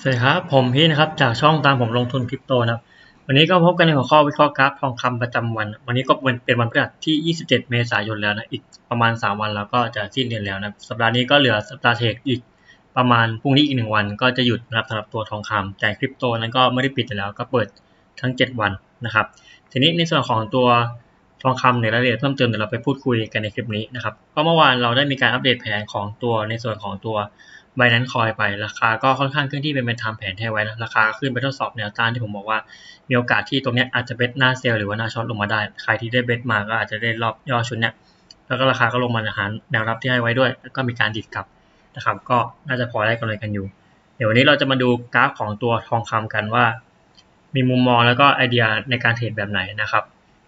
สวัสดีครับ ผมพี่นะครับจากช่องตามผมลงทุนคริปโตนะครับ วันนี้ก็พบกันในหัวข้อวิเคราะห์กราฟทองคำประจำวัน วันนี้ก็เป็นเป็นวันพฤหัสที่ 27 เมษายนแล้วนะ อีกประมาณ 3 วันแล้วก็จะสิ้นเดือนแล้วนะสัปดาห์นี้ก็เหลือสัปดาห์เทคอีกประมาณพรุ่งนี้อีกหนึ่งวัน ก็จะหยุดนะครับสำหรับตัวทองคำแต่คริปโตนั้นก็ไม่ได้ปิดอยู่แล้วก็เปิดทั้ง 7 วันนะครับ ทีนี้ในส่วนของตัวทองคำในรายละเอียดเพิ่มเติมเดี๋ยวเราไปพูดคุยกันในคลิปนี้นะครับ ก็เมื่อวานเราได้มีการอัปเดตแผนของตัวในส่วนของตัว b บ n a n c e Coin ไป ราคาก็ค่อนข้างขึ้นที่เป็นเป็นทำแผนแท้ไว้นะ ราคาขึ้นไปทดสอบแนวต้านที่ผมบอกว่า มีโอกาสที่ตรงนี้อาจจะเบสหน้าเซลล์หรือว่าหน้าช็อตลงมาได้ ใครที่ได้เบสมาก็อาจจะได้รอบย่อชุดเนี้ยแล้วก็ราคาก็ลงมาหาแนวรับที่ให้ไว้ด้วย แล้วก็มีการดิดกลับนะครับ ก็น่าจะพอได้กำไรกันอยู่ เดี๋ยววันนี้เราจะมาดูกราฟของตัวทองคำกันว่า มีมุมมองแล้วก็ไอเดียในการเทรดแบบไหนนะครับ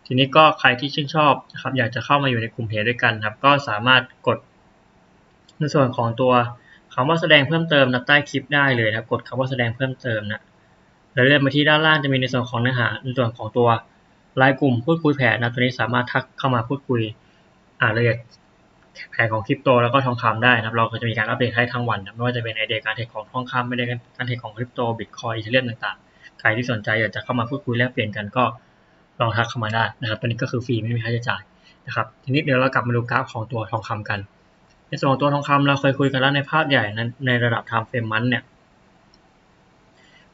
ทีนี้ก็ใครที่ชื่นชอบนะครับอยากจะเข้ามาอยู่ในกลุ่มเพจด้วยกันครับ ก็สามารถกดในส่วนของตัว คำว่าแสดงเพิ่มเติมนะใต้คลิปได้เลยนะกดคำว่าแสดงเพิ่มเติมนะแล้วเลื่อนมาที่ด้านล่างจะมีในส่วนของเนื้อหาในส่วนของตัวรายกลุ่มพูดคุยแผนนะตัวนี้สามารถทักเข้ามาพูดคุยอ่านรายละเอียดแผนของคริปโตแล้วก็ทองคำได้นะครับเราก็จะมีการอัปเดตให้ทั้งวันนะไม่ว่าจะเป็นไอเดียการเทรดของทองคำไม่ได้การเทรดของคริปโตบิตคอยอีเทเรียมต่างๆ ใครที่สนใจอยากจะเข้ามาพูดคุยแลกเปลี่ยนกันก็ลองทักเข้ามาได้นะครับตัวนี้ก็คือฟรีไม่มีค่าใช้จ่ายนะครับทีนี้เดี๋ยวเรากลับมาดูกราฟของตัวทองคำกัน ในส่วนของตัวทองคำเราเคยคุยกันแล้วในภาพใหญ่นั้นในระดับ time frame มันเนี่ย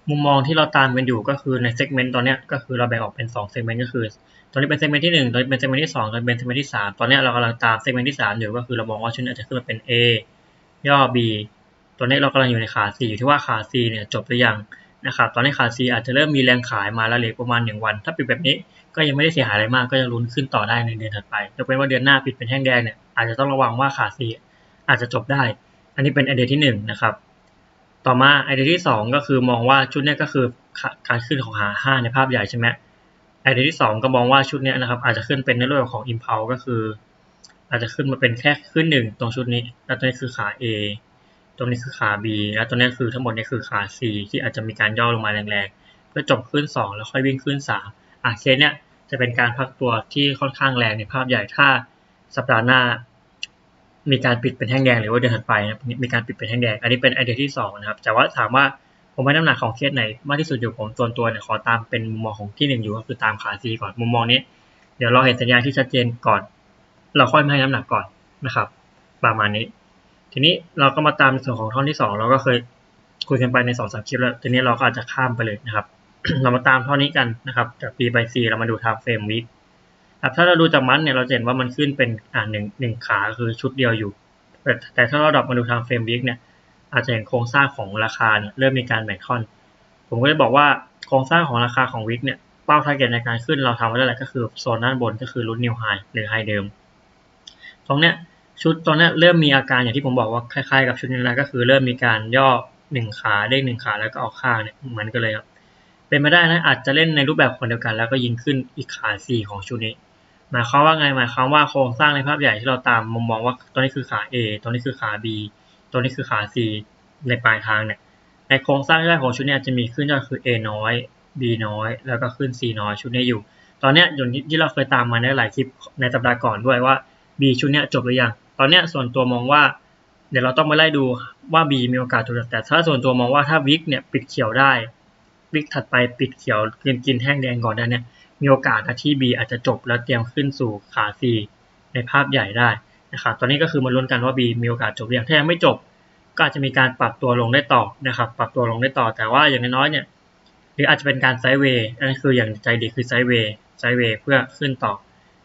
มุมมองที่เราตามกันอยู่ก็คือในเซกเมนต์ตอนนี้ก็คือเราแบ่งออกเป็น2เซกเมนต์ก็คือ ตอนนี้เป็นเซกเมนต์ที่1ตอนนี้เป็นเซกเมนต์ที่2ตอนนี้เป็นเซกเมนต์ที่3ตอนนี้เรากำลังตามเซกเมนต์ที่3อยู่ก็คือเรามองว่าชุดอาจจะขึ้นมาเป็น A ย่อ B ตัวนี้เรากำลังอยู่ในขา C อยู่ที่ว่าขา C เนี่ยจบหรือยังนะครับตอนนี้ขา C อาจจะเริ่มมีแรงขายมาแล้วเหลือประมาณ 1 วัน ถ้าปิดแบบนี้ก็ยังไม่ได้เสียหายอะไรมากก็ยังลุ้นขึ้นต่อได้ในเดือนถัดไปยกเว้นว่าเดือนหน้าปิดเป็นแท่งแดงเนี่ยอาจจะต้องระวังว่าขา C อาจจะจบได้ อันนี้เป็นไอเดียที่1นนะครับ ต่อมาไอเดียที่ 2 ก็คือมองว่าชุดนี้ก็คือการขึ้นของหา 5 ในภาพใหญ่ใช่ไหมไอเดียที่ 2 ก็มองว่าชุดนี้นะครับ อาจจะขึ้นเป็นในรูปของ impulse ก็คือ อาจจะขึ้นมาเป็นแค่ขึ้นหนึ่งตรงชุดนี้ แล้วตัวนี้คือขา A ตรงนี้คือขา B แล้วตัวนี้คือทั้งหมดนี้คือขา C ที่อาจจะมีการย่อลงมาแรงๆเพื่อจบขึ้น 2 แล้วค่อยวิ่งขึ้น 3อะเคสเนี้ยจะเป็นการพักตัวที่ค่อนข้างแรงในภาพใหญ่ถ้าสัปดาห์หน้า มีการปิดเป็นแท่งแดงหรือว่าเดือนถัดไปนะมีการปิดเป็นแท่งแดง อันนี้เป็นไอเดียที่2นะครับแต่ว่าถามว่าผมให้น้ำหนักของเคสไหนมากที่สุดอยู่ผมส่วนตัวเนี่ยขอตามเป็นมุมมองของที่ 1 อยู่ก็คือตามขาซีก่อนมุมมองนี้ เดี๋ยวเราเห็นสัญญาณที่ชัดเจนก่อน เราค่อยมาให้น้ำหนักก่อนนะครับ ประมาณนี้ ทีนี้เราก็มาตามส่วนของท่อนที่ 2 เราก็เคยคุยกันไปใน2อสคลิปแล้วทีนี้เราก็อาจจะข้ามไปเลยนะครับ เรามาตามท่อนนี้กันนะครับจาก B by C เรามาดู time frame week ครับถ้าเราดูจากมันเนี่ยเราเห็นว่ามันขึ้นเป็นอ่าหนึ่งหนึ่งขาคือชุดเดียวอยู่แต่ถ้าเราดรอปมาดูทางเฟรมวิกเนี่ยอาจจะเห็นโครงสร้างของราคาเนี่ยเริ่มมีการแบ่งท่อน ผมก็เลยบอกว่าโครงสร้างของราคาของวิกเนี่ยเป้าทาร์เก็ตในการขึ้นเราทำไว้ได้แหละก็คือโซนด้านบนก็คือรุ่นนิวไฮหรือไฮเดิม ตรงเนี้ยชุดตอนนี้เริ่มมีอาการอย่างที่ผมบอกว่าคล้ายๆกับชุดนี้แล้วก็คือเริ่มมีการย่อหนึ่งขาเด้งหนึ่งขาแล้วก็ออกข้างเนี่ยเหมือนกันเลยครับเป็นไปได้นะอาจจะเล่นในรูปแบบคนเดียวกัน แล้วก็ยิงขึ้นอีกขาสี่ของชุดนี้ หมายความว่าไงหมายความว่าโครงสร้างในภาพใหญ่ที่เราตามมุมมองว่าตัวนี้คือขา A ตัวนี้คือขา B ตัวนี้คือขา C ในปลายทางเนี่ยในโครงสร้างแรกของชุดนี้จะมีขึ้นก็คือ A น้อย B น้อย แล้วก็ขึ้น C น้อยชุดนี้อยู่ ตอนนี้อย่างที่เราเคยตามมาในหลายคลิปในสัปดาห์ก่อนด้วยว่า B ชุดนี้จบหรือยัง ตอนนี้ส่วนตัวมองว่า เดี๋ยวเราต้องมาไล่ดูว่า B มีโอกาสจบแต่ถ้าส่วนตัวมองว่าถ้าวิกเนี่ยปิดเขียวได้วิกถัดไปปิดเขียวกินกินแห้งแดงก่อนได้เนี่ย มีโอกาสนะที่ B อาจจะจบแล้วเตรียมขึ้นสู่ขา C ในภาพใหญ่ได้นะครับตอนนี้ก็คือมาลุ้นกันว่า B มีโอกาสจบหรือย่างถ้ายังไม่จบ ก็อาจจะมีการปรับตัวลงได้ต่อนะครับ ปรับตัวลงได้ต่อ แต่ว่าอย่างน้อยๆเนี่ยหรืออาจจะเป็นการไซด์เวย์อันนี้คืออย่างใจดีคือไซด์เวย์ไซด์เวย์เพื่อขึ้นต่อ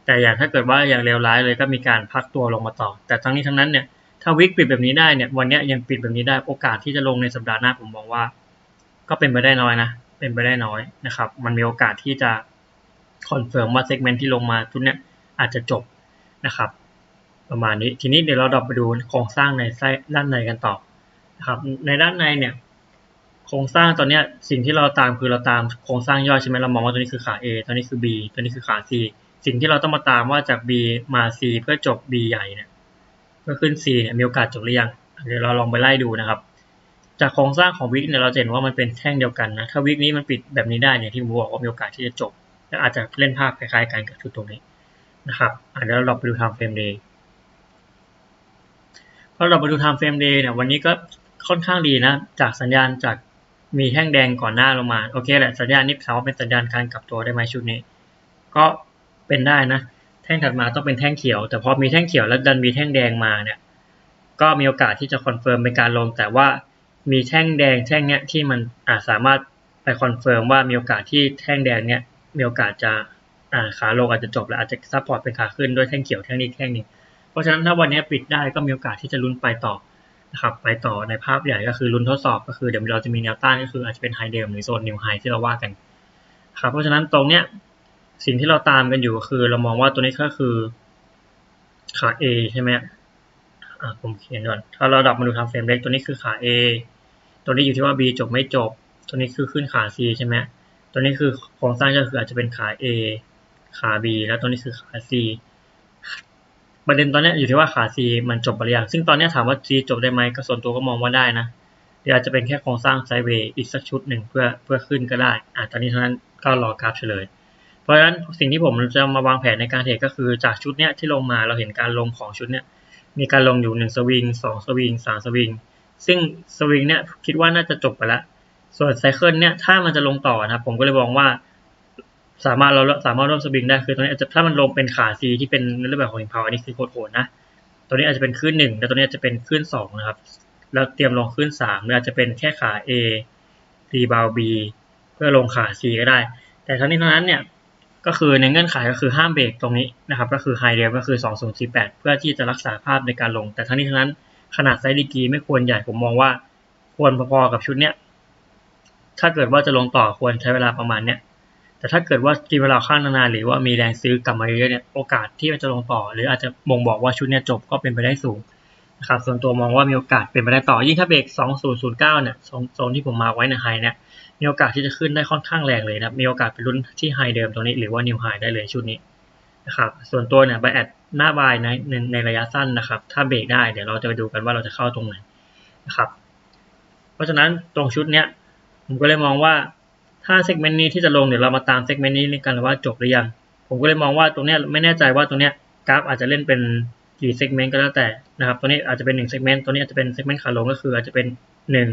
แต่อย่างถ้าเกิดว่าอย่างเลวร้ายเลยก็มีการพักตัวลงมาต่อ แต่ทั้งนี้ทั้งนั้นเนี่ยถ้าวิกปิดแบบนี้ได้เนี่ยวันนี้ยังปิดแบบนี้ได้โอกาสที่จะลงในสัปดาห์หน้าผมมองว่า ก็เป็นไปได้น้อยนะ เป็นไปได้น้อยนะครับ มันมีโอกาสที่จะ คอนเฟิร์มว่าเซกเมนต์ที่ลงมาทุกเนี้ยอาจจะจบนะครับ ประมาณนี้ทีนี้เดี๋ยวเราดอไปดูโครงสร้างในไส้ด้านในกันต่อนะครับในด้านในเนี่ยโครงสร้างตอนนี้สิ่งที่เราตามคือเราตามโครงสร้างย่อยใช่ไหมเรามองว่าตัวนี้คือขา A ตัวนี้คือ B ตัวนี้คือขา C สิ่งที่เราต้องมาตามว่าจาก B มา C เพื่อจบ B ใหญ่เนี่ยเพื่อขึ้น C เนี่ยมีโอกาสจบหรือยังเดี๋ยวเราลองไปไล่ดูนะครับ จากโครงสร้างของวิกเนี่ยเราเห็นว่ามันเป็นแท่งเดียวกันนะถ้าวิกนี้มันปิดแบบนี้ได้เนี่ยที่ผมบอกว่ามีโอกาสที่จะจบ อาจจะเล่นภาพคล้ายๆกันกับชุดตรงนี้นะครับเดี๋ยวเราไปดู time frame day พอเราไปดู time frame day เนี่ยวันนี้ก็ค่อนข้างดีนะ จากสัญญาณจากมีแท่งแดงก่อนหน้าลงมา โอเคแหละสัญญาณนี้สามารถเป็นสัญญาณการกลับตัวได้ไหมชุดนี้ ก็เป็นได้นะ แท่งถัดมาต้องเป็นแท่งเขียว แต่พอมีแท่งเขียวแล้วดันมีแท่งแดงมาเนี่ยก็มีโอกาสที่จะคอนเฟิร์มเป็นการลง แต่ว่ามีแท่งแดงแท่งเนี้ยที่มันอาจสามารถไปคอนเฟิร์มว่ามีโอกาสที่แท่งแดงเนี้ย มีโอกาสจะอ่าขาลงอาจจะจบแล้วอาจจะซัพพอร์ตเป็นขาขึ้นด้วยแท่งเขียวแท่งนี้แท่งนี้ เพราะฉะนั้นถ้าวันนี้ปิดได้ก็มีโอกาสที่จะลุ้นไปต่อนะครับไปต่อในภาพใหญ่ก็คือลุ้นทดสอบก็คือเดี๋ยวเราจะมีแนวต้านก็คืออาจจะเป็นไฮเดิมหรือโซนนิวไฮที่เราว่ากันครับเพราะฉะนั้นตรงเนี้ยสิ่งที่เราตามกันอยู่ก็คือเรามองว่าตัวนี้ก็คือขา A ใช่ไหมอ่าผมเขียนก่อนถ้าเราดับมาดูทำเฟรมเล็กตัวนี้คือขา A ตัวนี้อยู่ที่ว่า B จบไม่จบ ตัวนี้คือขึ้นขา C ใช่ไหม ตัวนี้คือโครงสร้างก็คืออาจจะเป็นขา A ขา B แล้วตัวนี้คือขา C ประเด็นตอนนี้อยู่ที่ว่าขา C มันจบไปหรือยังซึ่งตอนนี้ถามว่า C จบได้ไหมก็ส่วนตัวก็มองว่าได้นะเดี๋ยวอาจจะเป็นแค่โครงสร้างไซเวย์อีกสักชุดหนึ่งเพื่อเพื่อขึ้นก็ได้อะตอนนี้เท่านั้นก็รอกราฟเฉลย เพราะฉะนั้นสิ่งที่ผมจะมาวางแผนในการเทรดก็คือจากชุดเนี้ยที่ลงมาเราเห็นการลงของชุดเนี้ยมีการลงอยู่หนึ่งสวิงสองสวิงสามสวิงซึ่งสวิงเนี้ยคิดว่าน่าจะจบไปแล้ว ส่วนไซเคิลเนี้ยถ้ามันจะลงต่อนะครับ ผมก็เลยมองว่า สามารถเราสามารถร่วมสวิงได้คือตรงนี้อาจจะถ้ามันลงเป็นขา C ที่เป็นในรูปแบบของ Empower อันนี้คือโคตรโหดนะตัวนี้อาจจะเป็นขึ้นหนึ่งแล้วตัวนี้อาจจะเป็นขึ้นสองนะครับ แล้วเตรียมลงขึ้นสามหรืออาจจะเป็นแค่ขา A รีบาว B เพื่อลงขา C ก็ได้ แต่ทั้งนี้ทั้งนั้นเนี่ยก็คือในเงื่อนไขก็คือห้ามเบรกตรงนี้นะครับ ก็คือไฮเดก็คือ 2048 เพื่อที่จะรักษาภาพในการลง แต่ทั้งนี้ทั้งนั้นขนาดไซส์ดีกีไม่ควรใหญ่ผมมองว่าควรพอๆกับชุดเนี้ย ถ้าเกิดว่าจะลงต่อควรใช้เวลาประมาณเนี้ย แต่ถ้าเกิดว่ากินเวลาข้างนานๆหรือว่ามีแรงซื้อกลับมาเยอะเนี่ย โอกาสที่มันจะลงต่อ หรืออาจจะบ่งบอกว่าชุดเนี้ยจบก็เป็นไปได้สูงนะครับ ส่วนตัวมองว่ามีโอกาสเป็นไปได้ต่อ ยิ่งถ้าเบรก 2009 เนี่ย โซนที่ผมมาไว้ในไฮเนี่ย มีโอกาสที่จะขึ้นได้ค่อนข้างแรงเลยนะมีโอกาสไปลุ้นที่ไฮเดิมตรงนี้หรือว่านิวไฮได้เลยชุดนี้นะครับ ส่วนตัวเนี่ยไบแอดหน้าบายในในในระยะสั้นนะครับ ถ้าเบรกได้เดี๋ยวเราจะไปดูกันว่าเราจะเข้าตรงไหนนะครับ เพราะฉะนั้นตรงชุดเนี้ย ผมก็เลยมองว่าถ้าเซกเมนต์นี้ที่จะลงเดี๋ยวเรามาตามเซกเมนต์นี้กันว่าจบหรือยัง ผมก็เลยมองว่าตรงนี้ไม่แน่ใจว่าตรงนี้กราฟอาจจะเล่นเป็นกี่เซกเมนต์ก็แล้วแต่นะครับ ตัวนี้อาจจะเป็นหนึ่งเซกเมนต์ตัวนี้อาจจะเป็นเซกเมนต์ขาลงก็คืออาจจะเป็นหนึ่ง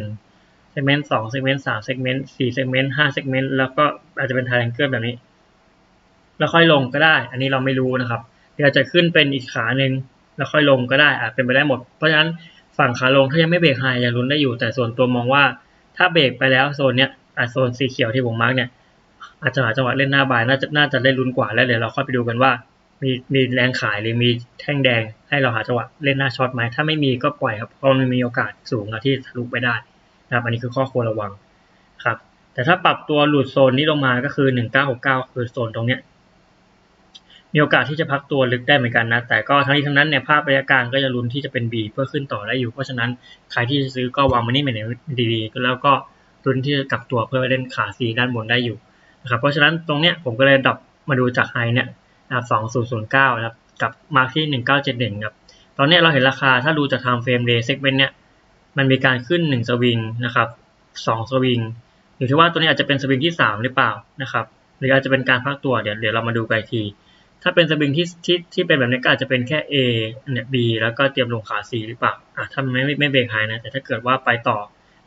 เซกเมนต์สองเซกเมนต์สามเซกเมนต์สี่เซกเมนต์ห้าเซกเมนต์แล้วก็อาจจะเป็นไทแองเกิลแบบนี้ แล้วค่อยลงก็ได้ อันนี้เราไม่รู้นะครับเดี๋ยวจะขึ้นเป็นอีกขาหนึ่งแล้วค่อยลงก็ได้อาจเป็นไปได้หมด เพราะฉะนั้นฝั่งขาลงถ้ายังไม่เบรกไฮยังลุ้นได้อยู่ แต่ส่วนตัวมองว่า ถ้าเบรกไปแล้วโซนเนี้ยอะโซนสีเขียวที่ผมมาร์กเนี่ยอาจจะหาจังหวะเล่นหน้าบายน่าจะน่าจะได้ลุ้นกว่าแล้วเดี๋ยวเราค่อยไปดูกันว่า มีมีแรงขายหรือมีแท่งแดง ให้เราหาจังหวะเล่นหน้าช็อตไหมถ้าไม่มีก็ปล่อยครับเพราะมันมีโอกาสสูงนะที่ทะลุไปได้นะครับอันนี้คือข้อควรระวังครับแต่ถ้าปรับตัวหลุดโซนนี้ลงมาก็คือ 1969 คือโซนตรงเนี้ย มีโอกาสที่จะพักตัวลึกได้เหมือนกันนะ แต่ก็ทั้งนี้ทั้งนั้นเนี่ยภาพระยะกลางก็จะลุ้นที่จะเป็น B เพื่อขึ้นต่อได้อยู่ เพราะฉะนั้นใครที่จะซื้อก็วางมันนี่เหมือนดีๆแล้วก็ลุ้นที่จะกลับตัวเพื่อเล่นขา C ด้านบนได้อยู่นะครับเพราะฉะนั้นตรงเนี้ยผมก็เลยดับมาดูจากไฮเนี่ยนะครับ2009นะครับกับมาร์กที่ 1971ครับตอนนี้เราเห็นราคาถ้าดูจาก time frame day segment เนี่ยมันมีการขึ้น 1 สวิงนะครับ2สวิงอยู่ที่ว่าตัวนี้อาจจะเป็นสวิงที่ 3 หรือเปล่านะครับหรืออาจจะเป็นการพักตัวเดี๋ยวเดี๋ยวเรามาดูกันที ถ้าเป็นสวิงที่ที่ที่เป็นแบบนี้ก็อาจจะเป็นแค่ A เนี่ย B แล้วก็เตรียมลงขา C หรือเปล่าอะถ้ามันไม่ไม่เบรกไฮนะ แต่ถ้าเกิดว่าไปต่อ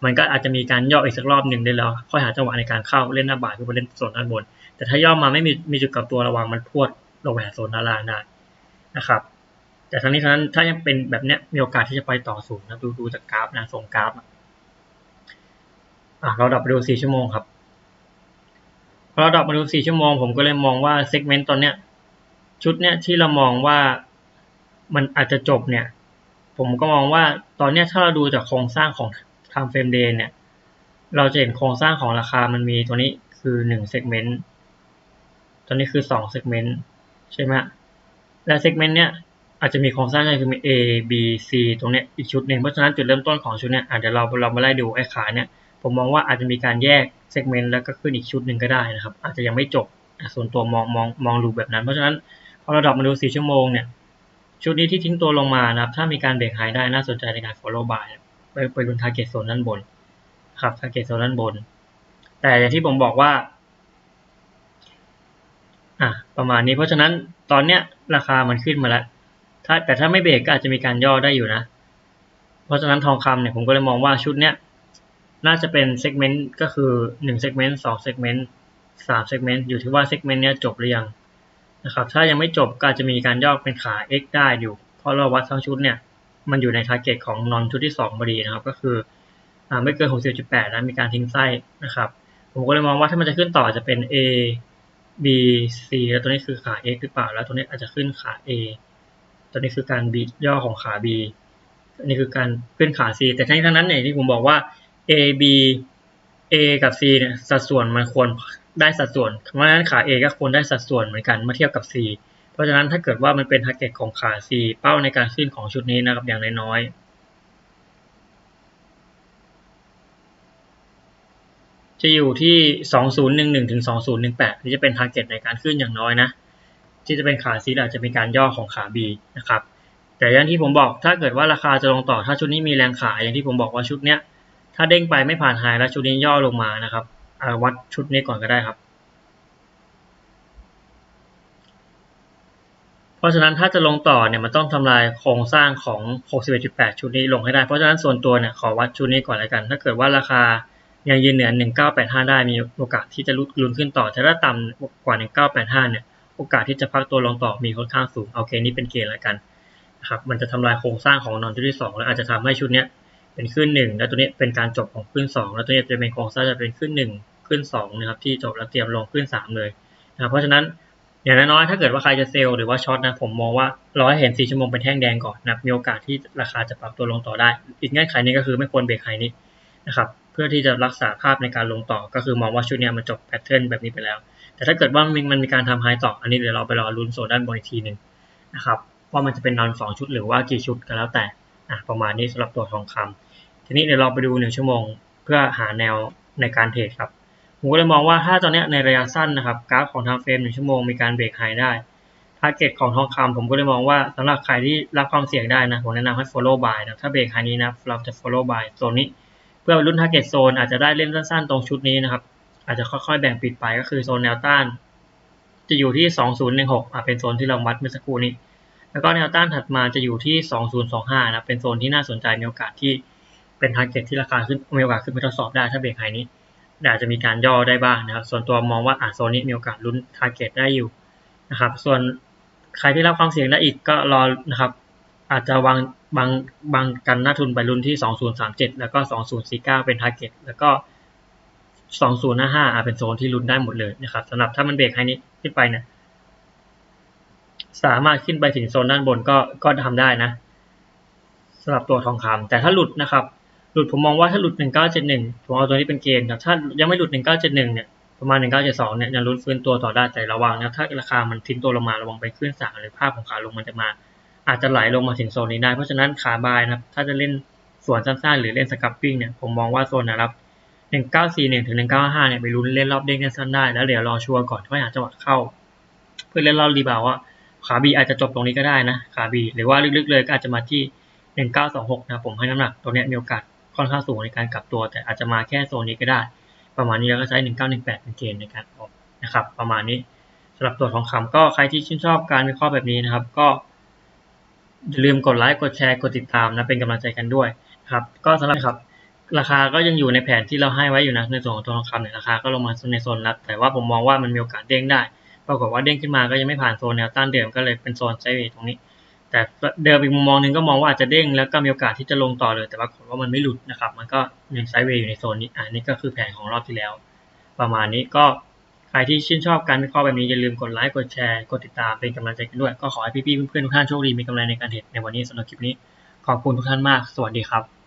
มันก็อาจจะมีการย่ออีกสักรอบหนึ่งได้แล้ว ค่อยหาจังหวะในการเข้าเล่นหน้าบ่ายคือไปเล่นโซนด้านบน แต่ถ้าย่อมาไม่มีมีจุดกลับตัวระวังมันพวดลงไปหาโซนด้านล่างได้นะครับ แต่ทั้งนี้ทั้งนั้นถ้ายังเป็นแบบเนี้ยมีโอกาสที่จะไปต่อสูงนะดูดูจากกราฟนะส่งกราฟอะเราดับไปดูสี่ชั่วโมงครับพอเราดับมาดูสี่ชั่วโมงผมก็เลยมองว่าเซกเมนต์ตอนเนี้ย ชุดเนี้ยที่เรามองว่ามันอาจจะจบเนี่ย ผมก็มองว่าตอนเนี้ยถ้าเราดูจากโครงสร้างของ time frame day เนี่ย เราจะเห็นโครงสร้างของราคามันมีตัวนี้คือหนึ่งเซกเมนต์ตัวนี้คือสองเซกเมนต์ใช่ไหมและเซกเมนต์เนี้ยอาจจะมีโครงสร้างก็คือมี A B C ตรงเนี้ยอีกชุดหนึ่งเพราะฉะนั้นจุดเริ่มต้นของชุดเนี้ยอาจจะเราเรามาไล่ดูไอ้ขาเนี่ยผมมองว่าอาจจะมีการแยกเซกเมนต์แล้วก็ขึ้นอีกชุดหนึ่งก็ได้นะครับ อาจจะยังไม่จบส่วนตัวมองมองมองรูแบบนั้น เพราะฉะนั้น พอเราดรอปมาดู4ชั่วโมงเนี่ยชุดนี้ที่ทิ้งตัวลงมานะครับถ้ามีการเบรกไฮได้น่าสนใจในการ follow buy ไปไปลุ้น target zone ด้านบนครับ target zone ด้านบน แต่อย่างที่ผมบอกว่าอะประมาณนี้เพราะฉะนั้นตอนเนี้ยราคามันขึ้นมาแล้วถ้าแต่ถ้าไม่เบรกก็อาจจะมีการย่อได้อยู่นะ เพราะฉะนั้นทองคำเนี่ยผมก็เลยมองว่าชุดเนี้ยน่าจะเป็นเซกเมนต์ก็คือหนึ่งเซกเมนต์สองเซกเมนต์สามเซกเมนต์อยู่ที่ว่าเซกเมนต์เนี้ยจบหรือยัง นะครับ ถ้ายังไม่จบก็อาจจะมีการย่อเป็นขา x ได้อยู่ เพราะเราวัดทั้งชุดเนี่ย มันอยู่ในทาร์เก็ตของนอนชุดที่2พอดีนะครับ ก็คืออไม่เกิน 60.8 นะมีการทิ้งไส้นะครับ ผมก็เลยมองว่าถ้ามันจะขึ้นต่อจะเป็น A B C แล้วตัวนี้คือขา x หรือเปล่า แล้วตัวนี้อาจจะขึ้นขา A ตัวนี้คือการบีย่อของขา B อันนี้คือการขึ้นขา C แต่ทั้งนี้ทั้งนั้นเนี่ยที่ผมบอกว่า A B A กับ C เนี่ยสัดส่วนมันควร ได้สัดส่วน เพราะฉะนั้นขา A ก็ควรได้สัดส่วนเหมือนกันเมื่อเทียบกับ C เพราะฉะนั้นถ้าเกิดว่ามันเป็นทาร์เก็ตของขา C เป้าในการขึ้นของชุดนี้นะครับอย่างน้อยๆ จะอยู่ที่ 2011ถึง2018นี่จะเป็นทาร์เก็ตในการขึ้นอย่างน้อยนะ ที่จะเป็นขา C อาจจะมีการย่อของขา B นะครับ แต่อย่างที่ผมบอกถ้าเกิดว่าราคาจะลงต่อถ้าชุดนี้มีแรงขายอย่างที่ผมบอกว่าชุดเนี้ยถ้าเด้งไปไม่ผ่านไฮแล้วชุดนี้ย่อลงมานะครับ วัดชุดนี้ก่อนก็ได้ครับ เพราะฉะนั้นถ้าจะลงต่อเนี่ยมันต้องทำลายโครงสร้างของ 61.8 ชุดนี้ลงให้ได้ เพราะฉะนั้นส่วนตัวเนี่ยขอวัดชุดนี้ก่อนแล้วกัน ถ้าเกิดว่าราคายังยืนเหนือ 1985 ได้มีโอกาสที่จะลุ้นขึ้นต่อ แต่ถ้าต่ำกว่า 1985 เนี่ยโอกาสที่จะพักตัวลงต่อมีค่อนข้างสูงเอาเกณฑ์นี้เป็นเกณฑ์แล้วกันนะครับมันจะทำลายโครงสร้างของนอนชุดที่2แล้วอาจจะทำให้ชุดเนี้ยเป็นขึ้นหนึ่งแล้วตัวนี้เป็นการจบของขึ้นสองแล้วตัวนี้จะเป็นโครงสร้างจะเป็นขึ้นหนึ่ง ขึ้นสองนะครับที่จบแล้วเตรียมลงขึ้นสามเลยนะเพราะฉะนั้นอย่างน้อยๆถ้าเกิดว่าใครจะเซลล์หรือว่าช็อตนะผมมองว่ารอให้เห็นสี่ชั่วโมงเป็นแท่งแดงก่อนนะมีโอกาสที่ราคาจะปรับตัวลงต่อได้ อีกเงื่อนไขนี้ก็คือไม่ควรเบรกไฮนี้นะครับเพื่อที่จะรักษาภาพในการลงต่อก็คือมองว่าชุดนี้มันจบแพทเทิร์นแบบนี้ไปแล้ว แต่ถ้าเกิดว่ามันมีการทำไฮต่ออันนี้เดี๋ยวเราไปรอลุ้นโซนด้านบนอีกทีหนึ่งนะครับว่ามันจะเป็นนอนสองชุดหรือว่ากี่ชุดก็แล้วแต่อะประมาณนี้สำหรับตัวทองคำทีนี้เดี๋ยวเราไปดูหนึ่งชั่วโมง เพื่อหาแนวในการเทรดครับ ผมก็เลยมองว่าถ้าตอนนี้ในระยะสั้นนะครับกราฟของทางเฟรมหนึ่งชั่วโมงมีการเบรกไฮได้ทาร์เก็ตของทองคำผมก็เลยมองว่าสำหรับใครที่รับความเสี่ยงได้นะผมแนะนำให้ follow buy นะถ้าเบรกไฮนี้นะเราจะ follow buy โซนนี้ เพื่อรุ่น target zone อาจจะได้เล่นสั้นๆ ตรงชุดนี้นะครับ อาจจะค่อยๆ แบ่งปิดไปก็คือโซนแนวต้าน จะอยู่ที่ 2016อะเป็นโซนที่เราวัดเมื่อสักครู่นี้ แล้วก็แนวต้านถัดมาจะอยู่ที่ 2025นะเป็นโซนที่น่าสนใจมีโอกาสที่เป็นทาร์เก็ตที่ราคาขึ้นมีโอกาสขึ้นไปทดสอบได้ถ้าเบรกไฮนี้ อาจจะมีการย่อได้บ้างนะครับ ส่วนตัวมองว่าอาโซนนี้มีโอกาสลุ้นทาร์เก็ตได้อยู่นะครับ ส่วนใครที่รับความเสี่ยงได้อีกก็รอนะครับ อาจจะวางบางบางกันหน้าทุนไปลุ้นที่ 2037 แล้วก็ 2049 เป็นทาร์เก็ตแล้วก็ 2055อาจเป็นโซนที่ลุ้นได้หมดเลยนะครับสำหรับถ้ามันเบรกไฮนี้ขึ้นไปเนี่ยสามารถขึ้นไปถึงโซนด้านบนก็ก็ทำได้นะสำหรับตัวทองคำแต่ถ้าหลุดนะครับ หลุดผมมองว่าถ้าหลุด 1971 ผมเอาตัวนี้เป็นเกณฑ์ครับถ้ายังไม่หลุด 1971 เนี่ยประมาณ 1972 เนี่ยยังลุ้นฟื้นตัวต่อได้แต่ระวังนะถ้าราคามันทิ้งตัวลงมาระวังไปขึ้นสาหรือภาพของขาลงมันจะมา อาจจะไหลลงมาถึงโซนนี้ได้ เพราะฉะนั้นขาบายนะครับถ้าจะเล่นส่วนสั้นๆ หรือเล่นสกับปิ้งเนี่ยผมมองว่าโซนนะครับ 1941 ถึง 1955 เนี่ยไปลุ้นเล่นรอบเด้งสั้นได้แล้วเดี๋ยวรอชัวร์ก่อนค่อยหาจังหวะเข้า เพื่อเล่นรอบรีบาวว่าขาบีอาจจะจบตรงนี้ก็ได้นะขาบีหรือว่าลึกๆเลยก็อาจจะมาที่ 1926 นะผมให้น้ำหนักตัวนี้มีโอกาส ค่อนข้างสูงในการกลับตัว แต่อาจจะมาแค่โซนนี้ก็ได้ ประมาณนี้แล้วก็ใช้ 1918 เป็นเกณฑ์ในการออกนะครับ ประมาณนี้สำหรับตัวทองคำก็ใครที่ชื่นชอบการวิเคราะห์แบบนี้นะครับ ก็อย่าลืมกดไลค์กดแชร์กดติดตามนะเป็นกำลังใจกันด้วยครับก็สำหรับครับราคาก็ยังอยู่ในแผนที่เราให้ไว้อยู่นะในส่วนของตัวทองคำเนี่ยราคาก็ลงมาในโซนรับ แต่ว่าผมมองว่ามันมีโอกาสเด้งได้ ปรากฏว่าเด้งขึ้นมาก็ยังไม่ผ่านโซนแนวต้านเดิมก็เลยเป็นโซนไซด์เวย์ตรงนี้ แต่เดิมอีกมุมมองหนึ่งก็มองว่าอาจจะเด้งแล้วก็มีโอกาสที่จะลงต่อเลย แต่ปรากฏว่ามันไม่หลุดนะครับ มันก็ยังไซด์เวย์อยู่ในโซนนี้อันนี้ก็คือแผนของรอบที่แล้ว ประมาณนี้ก็ใครที่ชื่นชอบการวิเคราะห์แบบนี้อย่าลืมกดไลค์กดแชร์กดติดตามเป็นกำลังใจกันด้วย ก็ขอให้พี่ๆเพื่อนๆทุกท่านโชคดีมีกำไรในการเทรดในวันนี้สำหรับคลิปนี้ขอบคุณทุกท่านมาก สวัสดีครับ